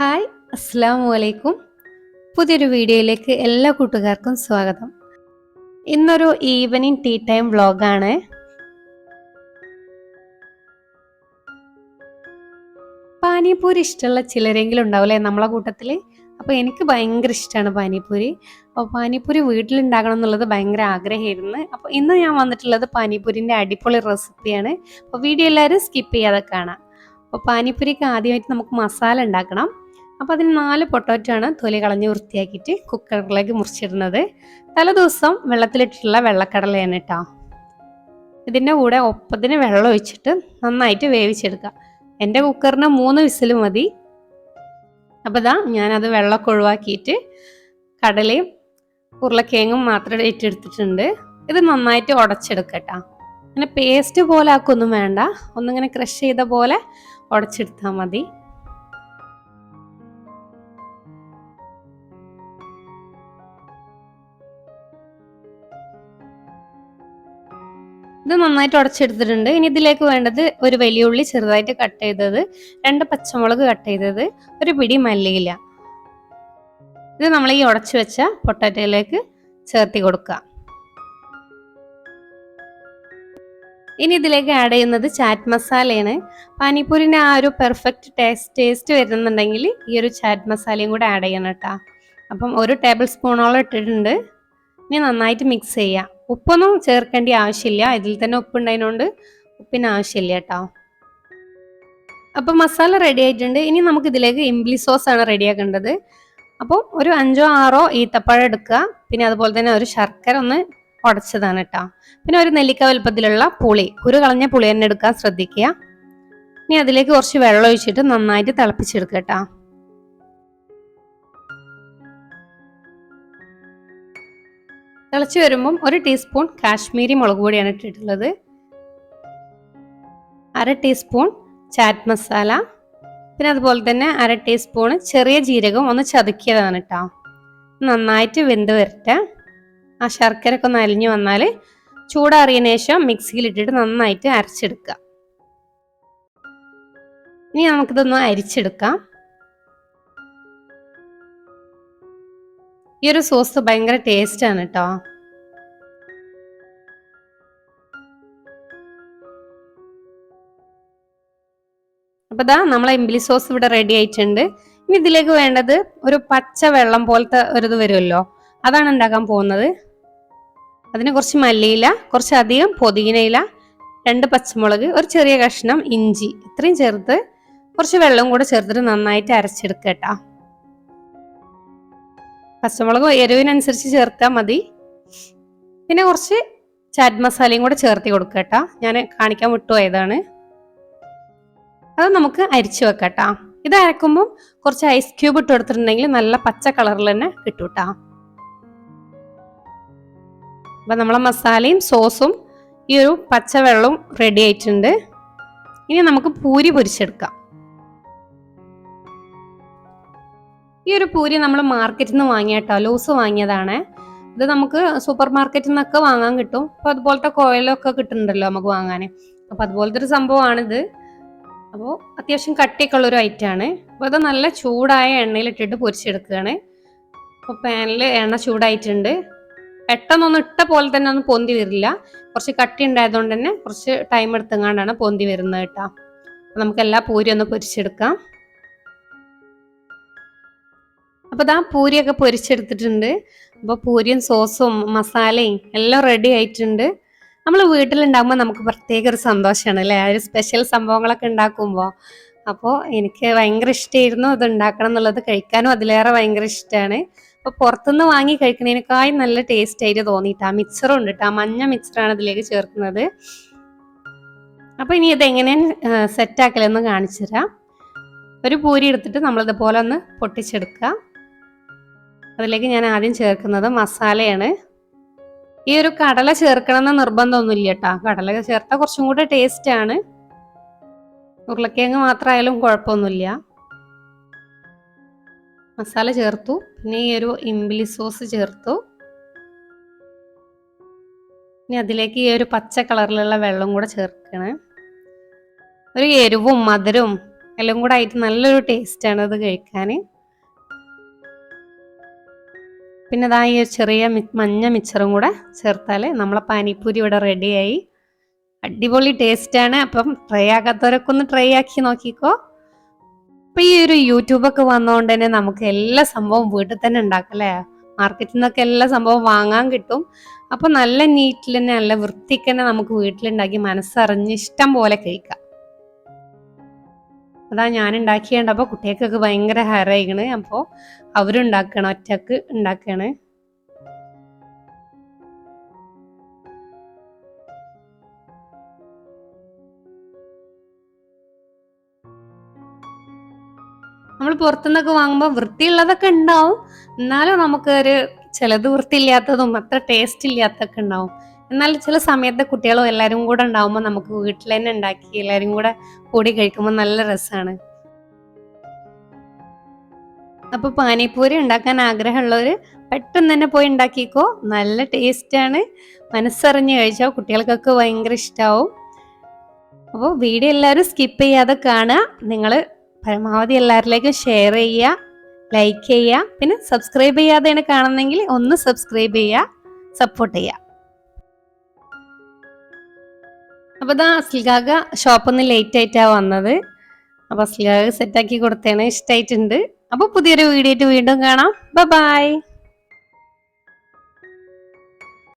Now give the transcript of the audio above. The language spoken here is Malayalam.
ഹായ് അസ്സാം വലൈക്കും പുതിയൊരു വീഡിയോയിലേക്ക് എല്ലാ കൂട്ടുകാർക്കും സ്വാഗതം. ഇന്നൊരു ഈവനിങ് ടീ ടൈം വ്ളോഗാണ് പാനിപൂരി ഇഷ്ടമുള്ള ചിലരെങ്കിലും ഉണ്ടാവില്ലേ നമ്മളെ കൂട്ടത്തിൽ അപ്പോൾ എനിക്ക് ഭയങ്കര ഇഷ്ടമാണ് പാനിപൂരി അപ്പോൾ പാനിപൂരി വീട്ടിലുണ്ടാക്കണം എന്നുള്ളത് ഭയങ്കര ആഗ്രഹമായിരുന്നു. അപ്പോൾ ഇന്ന് ഞാൻ വന്നിട്ടുള്ളത് പാനിപൂരിന്റെ അടിപൊളി റെസിപ്പിയാണ്. അപ്പോൾ വീഡിയോ എല്ലാവരും സ്കിപ്പ് ചെയ്യാതെ കാണാം. അപ്പോൾ പാനിപ്പൂരിക്ക് ആദ്യമായിട്ട് നമുക്ക് മസാല ഉണ്ടാക്കണം. അപ്പോൾ അതിന് നാല് പൊട്ടോറ്റോ ആണ് തൊലി കളഞ്ഞ് വൃത്തിയാക്കിയിട്ട് കുക്കറിലേക്ക് മുറിച്ചിടുന്നത്. തലേദിവസം വെള്ളത്തിലിട്ടിട്ടുള്ള വെള്ളക്കടലയാണ് കേട്ടോ. ഇതിന്റെ കൂടെ ഒപ്പത്തിന് വെള്ളം ഒഴിച്ചിട്ട് നന്നായിട്ട് വേവിച്ചെടുക്കുക. എന്റെ കുക്കറിന് മൂന്ന് വിസിൽ മതി. അപ്പോൾ ഇതാ ഞാനത് വെള്ളമൊക്കെ ഒഴിവാക്കിയിട്ട് കടലയും ഉരുളക്കിഴങ്ങും മാത്രം ഏറ്റെടുത്തിട്ടുണ്ട് ഇത് നന്നായിട്ട് ഉടച്ചെടുക്കട്ടോ അങ്ങനെ പേസ്റ്റ് പോലെ ആക്കൊന്നും വേണ്ട. ഒന്നിങ്ങനെ ക്രഷ് ചെയ്ത പോലെ ഉടച്ചെടുത്താൽ മതി. ഇത് നന്നായിട്ട് ഉടച്ചെടുത്തിട്ടുണ്ട്. ഇനി ഇതിലേക്ക് വേണ്ടത് ഒരു വലിയ ഉള്ളി ചെറുതായിട്ട് കട്ട് ചെയ്തത്. രണ്ട് പച്ചമുളക് കട്ട് ചെയ്തത്. ഒരു പിടി മല്ലിയില. ഇത് നമ്മൾ ഈ ഉടച്ചു വെച്ച പൊട്ടാറ്റോയിലേക്ക് ചേർത്തി കൊടുക്കുക. ഇനി ഇതിലേക്ക് ആഡ് ചെയ്യുന്നത് ചാറ്റ് മസാലയാണ് പാനിപ്പൂരിന്റെ ആ ഒരു പെർഫെക്റ്റ് ടേസ്റ്റ് ടേസ്റ്റ് വരുന്നുണ്ടെങ്കിൽ ഈ ഒരു ചാറ്റ് മസാലയും കൂടെ ആഡ് ചെയ്യണം കേട്ടോ. അപ്പം ഒരു ടേബിൾ സ്പൂണോളം ഇട്ടിട്ടുണ്ട്. ഇനി നന്നായിട്ട് മിക്സ് ചെയ്യാം. ഉപ്പൊന്നും ചേർക്കേണ്ട ആവശ്യമില്ല. ഇതിൽ തന്നെ ഉപ്പുണ്ടായതുകൊണ്ട് ഉപ്പിന് ആവശ്യമില്ല കേട്ടോ. അപ്പം മസാല റെഡി ആയിട്ടുണ്ട്. ഇനി നമുക്ക് ഇതിലേക്ക് ഇംബ്ലി സോസ് ആണ് റെഡിയാക്കേണ്ടത് അപ്പോൾ ഒരു അഞ്ചോ ആറോ ഈത്തപ്പഴം എടുക്കുക. പിന്നെ അതുപോലെ തന്നെ ഒരു ശർക്കര ഒന്ന് ഉടച്ചതാണ് കേട്ടോ. പിന്നെ ഒരു നെല്ലിക്ക വലുപ്പത്തിലുള്ള പുളി കുരു കളഞ്ഞ പുളി തന്നെ എടുക്കാൻ ശ്രദ്ധിക്കുക. ഇനി അതിലേക്ക് കുറച്ച് വെള്ളം ഒഴിച്ചിട്ട് നന്നായിട്ട് തിളപ്പിച്ചെടുക്കുക കേട്ടോ. തിളച്ച് വരുമ്പം ഒരു ടീസ്പൂൺ കാശ്മീരി മുളക് പൊടിയാണ് ഇട്ടിട്ടുള്ളത്. അര ടീസ്പൂൺ ചാറ്റ് മസാല. പിന്നെ അതുപോലെ തന്നെ അര ടീസ്പൂൺ ചെറിയ ജീരകം ഒന്ന് ചതുക്കിയതാണ് കേട്ടോ നന്നായിട്ട് വെന്ത് വരട്ടെ. ആ ശർക്കര ഒക്കെ ഒന്ന് അലിഞ്ഞു വന്നാൽ ചൂടാറിയതിന് ശേഷം മിക്സിയിൽ ഇട്ടിട്ട് നന്നായിട്ട് അരച്ചെടുക്കുക. ഇനി നമുക്കിതൊന്ന് അരിച്ചെടുക്കാം. ഈ ഒരു സോസ് ഭയങ്കര ടേസ്റ്റ് ആണ് കേട്ടോ അപ്പൊ ദാ നമ്മളെ ഇംബ്ലി സോസ് ഇവിടെ റെഡി ആയിട്ടുണ്ട്. ഇനി ഇതിലേക്ക് വേണ്ടത് ഒരു പച്ച വെള്ളം പോലത്തെ ഒരു ഇത് വരുമല്ലോ. അതാണ് ഉണ്ടാക്കാൻ പോകുന്നത്. അതിന് കുറച്ച് മല്ലിയില കുറച്ചധികം പൊതിനയില രണ്ട് പച്ചമുളക് ഒരു ചെറിയ കഷ്ണം ഇഞ്ചി ഇത്രയും ചേർത്ത് കുറച്ച് വെള്ളം കൂടെ ചേർത്തിട്ട് നന്നായിട്ട് അരച്ചെടുക്കുക പച്ചമുളക് എരിവിനനുസരിച്ച് ചേർത്താൽ മതി. പിന്നെ കുറച്ച് ചാറ്റ് മസാലയും കൂടെ ചേർത്തി കൊടുക്കുക കേട്ടോ. ഞാൻ കാണിക്കാൻ വിട്ടുപോയതാണ് അത് നമുക്ക് അരിച്ചു വെക്കാം ഇത് അരക്കുമ്പോൾ കുറച്ച് ഐസ് ക്യൂബ് ഇട്ട് കൊടുത്തിട്ടുണ്ടെങ്കിൽ നല്ല പച്ച കളറിൽ തന്നെ കിട്ടും കേട്ടോ. അപ്പം നമ്മളെ മസാലയും സോസും ഈ ഒരു പച്ചവെള്ളവും റെഡി ആയിട്ടുണ്ട്. ഇനി നമുക്ക് പൂരി പൊരിച്ചെടുക്കാം. ഈ ഒരു പൂരി നമ്മൾ മാർക്കറ്റിൽ നിന്ന് വാങ്ങിയ ലൂസ് വാങ്ങിയതാണ്. ഇത് നമുക്ക് സൂപ്പർ മാർക്കറ്റിൽ നിന്നൊക്കെ വാങ്ങാൻ കിട്ടും. അപ്പോൾ അതുപോലത്തെ കോയിലൊക്കെ കിട്ടുന്നുണ്ടല്ലോ നമുക്ക് വാങ്ങാൻ അപ്പോൾ അതുപോലത്തെ ഒരു സംഭവമാണിത്. അപ്പോൾ അത്യാവശ്യം കട്ടിയൊക്കെ ഉള്ളൊരു ഐറ്റമാണ് അപ്പോൾ അത് നല്ല ചൂടായ എണ്ണയിലിട്ടിട്ട് പൊരിച്ചെടുക്കുകയാണ്. അപ്പോൾ പാനിൽ എണ്ണ ചൂടായിട്ടുണ്ട്. പെട്ടെന്നൊന്നും ഇട്ട പോലെ തന്നെ ഒന്നും പൊന്തി വരില്ല. കുറച്ച് കട്ടി ഉണ്ടായതുകൊണ്ട് തന്നെ കുറച്ച് ടൈം എടുത്തെങ്ങാണ്ടാണ് പൊന്തി വരുന്നത് കേട്ടോ. നമുക്ക് എല്ലാ പൂരി ഒന്ന് പൊരിച്ചെടുക്കാം. അപ്പോൾ ഇതാ പൂരിയൊക്കെ പൊരിച്ചെടുത്തിട്ടുണ്ട്. അപ്പോൾ പൂരിയും സോസും മസാലയും എല്ലാം റെഡി ആയിട്ടുണ്ട്. നമ്മൾ വീട്ടിലുണ്ടാകുമ്പോൾ നമുക്ക് പ്രത്യേക ഒരു സന്തോഷമാണ് അല്ലേ? ഒരു സ്പെഷ്യൽ സംഭവങ്ങളൊക്കെ ഉണ്ടാക്കുമ്പോൾ അപ്പോൾ എനിക്ക് ഭയങ്കര ഇഷ്ടമായിരുന്നു ഇത് ഉണ്ടാക്കണം എന്നുള്ളത് കഴിക്കാനും അതിലേറെ ഭയങ്കര ഇഷ്ടമാണ് അപ്പോൾ പുറത്തുനിന്ന് വാങ്ങി കഴിക്കുന്നതിനേക്കാളും നല്ല ടേസ്റ്റ് ആയിട്ട് തോന്നിയിട്ടാ. മിക്സറും ഉണ്ട് കേട്ടോ മഞ്ഞ മിക്സറാണ് ഇതിലേക്ക് ചേർക്കുന്നത്. അപ്പോൾ ഇനി ഇത് എങ്ങനെയാണ് സെറ്റാക്കലെന്ന് കാണിച്ചു തരാം ഒരു പൂരി എടുത്തിട്ട് നമ്മളിതുപോലെ ഒന്ന് പൊട്ടിച്ചെടുക്കുക അതിലേക്ക് ഞാൻ ആദ്യം ചേർക്കുന്നത് മസാലയാണ്. ഈ ഒരു കടല ചേർക്കണം എന്ന് നിർബന്ധമൊന്നുമില്ല കേട്ടോ കടല ചേർത്താൽ കുറച്ചും കൂടെ ടേസ്റ്റ് ആണ്. ഉരുളക്കിഴങ്ങ് മാത്രമായാലും കുഴപ്പമൊന്നുമില്ല. മസാല ചേർത്തു. പിന്നെ ഈ ഒരു ഇംബിലി സോസ് ചേർത്തു. ഇനി അതിലേക്ക് ഈ ഒരു പച്ച കളറിലുള്ള വെള്ളം കൂടെ ചേർക്കണേ. ഒരു എരിവും മധുരവും എല്ലാം കൂടെ ആയിട്ട് നല്ലൊരു ടേസ്റ്റാണ് അത് കഴിക്കാൻ. പിന്നെ ഈ ചെറിയ മഞ്ഞ മിച്ചറും കൂടെ ചേർത്താൽ നമ്മളെ പാനിപ്പൂരി ഇവിടെ റെഡിയായി. അടിപൊളി ടേസ്റ്റ് ആണ് അപ്പം ട്രൈ ആകാത്തവരൊക്കെ ഒന്ന് ട്രൈ ആക്കി നോക്കിക്കോ. അപ്പം ഈ ഒരു യൂട്യൂബൊക്കെ വന്നതുകൊണ്ട് തന്നെ നമുക്ക് എല്ലാ സംഭവം വീട്ടിൽ തന്നെ ഉണ്ടാക്കാം അല്ലേ? മാർക്കറ്റിൽ നിന്നൊക്കെ എല്ലാ സംഭവം വാങ്ങാൻ കിട്ടും. അപ്പൊ നല്ല നീറ്റിൽ തന്നെ നല്ല വൃത്തിക്ക് തന്നെ നമുക്ക് വീട്ടിലുണ്ടാക്കി മനസ്സറിഞ്ഞ് ഇഷ്ടം പോലെ കഴിക്കാം. അതാ ഞാൻ ഉണ്ടാക്കിയുണ്ട് അപ്പോൾ കുട്ടികൾക്കൊക്കെ ഭയങ്കര ഹരായിക്കണ്. അപ്പോൾ അവരുണ്ടാക്കണം ഒറ്റയ്ക്ക് ഉണ്ടാക്കുകയാണ് നമ്മൾ പുറത്തുനിന്നൊക്കെ വാങ്ങുമ്പോൾ വൃത്തിയുള്ളതൊക്കെ ഉണ്ടാവും. എന്നാലും നമുക്കൊരു ചിലത് വൃത്തിയില്ലാത്തതും അത്ര ടേസ്റ്റ് ഇല്ലാത്തതൊക്കെ ഉണ്ടാവും. എന്നാൽ ചില സമയത്ത് കുട്ടികളും എല്ലാവരും കൂടെ ഉണ്ടാവുമ്പോൾ നമുക്ക് വീട്ടിൽ തന്നെ ഉണ്ടാക്കി എല്ലാവരും കൂടെ കൂടി കഴിക്കുമ്പോൾ നല്ല രസമാണ് അപ്പോൾ പാനിപ്പൂരി ഉണ്ടാക്കാൻ ആഗ്രഹമുള്ളവർ പെട്ടെന്ന് തന്നെ പോയി ഉണ്ടാക്കിക്കോ. നല്ല ടേസ്റ്റാണ് മനസ്സറിഞ്ഞ് കഴിച്ചാൽ കുട്ടികൾക്കൊക്കെ ഭയങ്കര ഇഷ്ടാവും. അപ്പോൾ വീഡിയോ എല്ലാവരും സ്കിപ്പ് ചെയ്യാതെ കാണുക. നിങ്ങൾ പരമാവധി എല്ലാവരിലേക്കും ഷെയർ ചെയ്യുക ലൈക്ക് ചെയ്യുക പിന്നെ സബ്സ്ക്രൈബ് ചെയ്യാതെയാണ് കാണുന്നെങ്കിൽ ഒന്ന് സബ്സ്ക്രൈബ് ചെയ്യുക സപ്പോർട്ട് ചെയ്യുക. അപ്പോൾ ഇതാ അസ്ലിഗാഗ ഷോപ്പിൽ നിന്ന് ലേറ്റ് ആയിട്ടാണ് വന്നത്. അപ്പോൾ സെറ്റ് സെറ്റാക്കി കൊടുത്തേണ് ഇഷ്ടമായിട്ടുണ്ട് അപ്പോൾ പുതിയൊരു വീഡിയോ ആയിട്ട് വീണ്ടും കാണാം. ബൈ